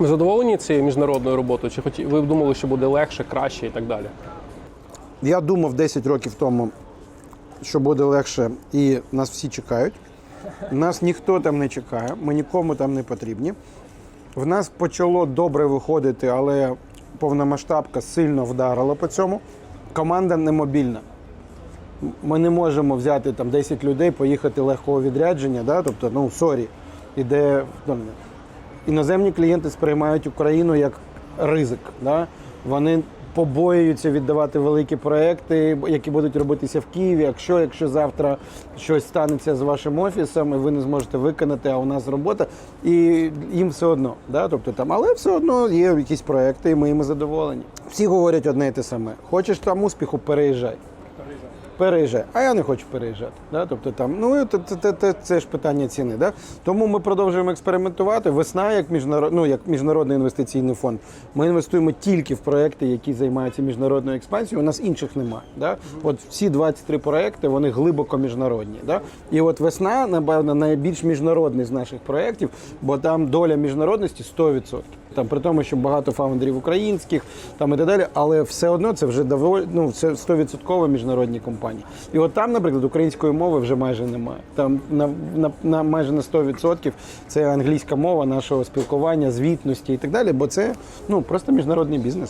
Ви задоволені цією міжнародною роботою? Чи хоті... ви думали, що буде легше, краще і так далі? Я думав 10 років тому, що буде легше, і нас всі чекають. Нас ніхто там не чекає, ми нікому там не потрібні. В нас почало добре виходити, але повномасштабка сильно вдарила по цьому. Команда не мобільна. Ми не можемо взяти там 10 людей, поїхати легкого відрядження. Да? Тобто, ну сорі, іде ну, іноземні клієнти сприймають Україну як ризик. Да? Вони побоюються віддавати великі проекти, які будуть робитися в Києві. Якщо, якщо завтра щось станеться з вашим офісом, і ви не зможете виконати, а у нас робота, і їм все одно. Да? Тобто, там, але все одно є якісь проекти, і ми їм задоволені. Всі говорять одне і те саме: хочеш там успіху, переїжджай переїжджай. А я не хочу переїжджати. Да? Тобто там, ну це, це, це, це, це ж питання ціни. Да? Тому ми продовжуємо експериментувати. Весна, як міжнарод, ну, як міжнародний інвестиційний фонд, ми інвестуємо тільки в проекти, які займаються міжнародною експансією. У нас інших немає. Да? От всі 23 проекти вони глибоко міжнародні. Да? І от весна, напевно, найбільш міжнародний з наших проєктів, бо там доля міжнародності 100%. Там при тому, що багато фаундерів українських там і так далі, але все одно це вже доволі ну це 100% міжнародні компанії. І от там, наприклад, української мови вже майже немає. Там на, на, на майже на 100% це англійська мова нашого спілкування, звітності і так далі, бо це ну просто міжнародний бізнес.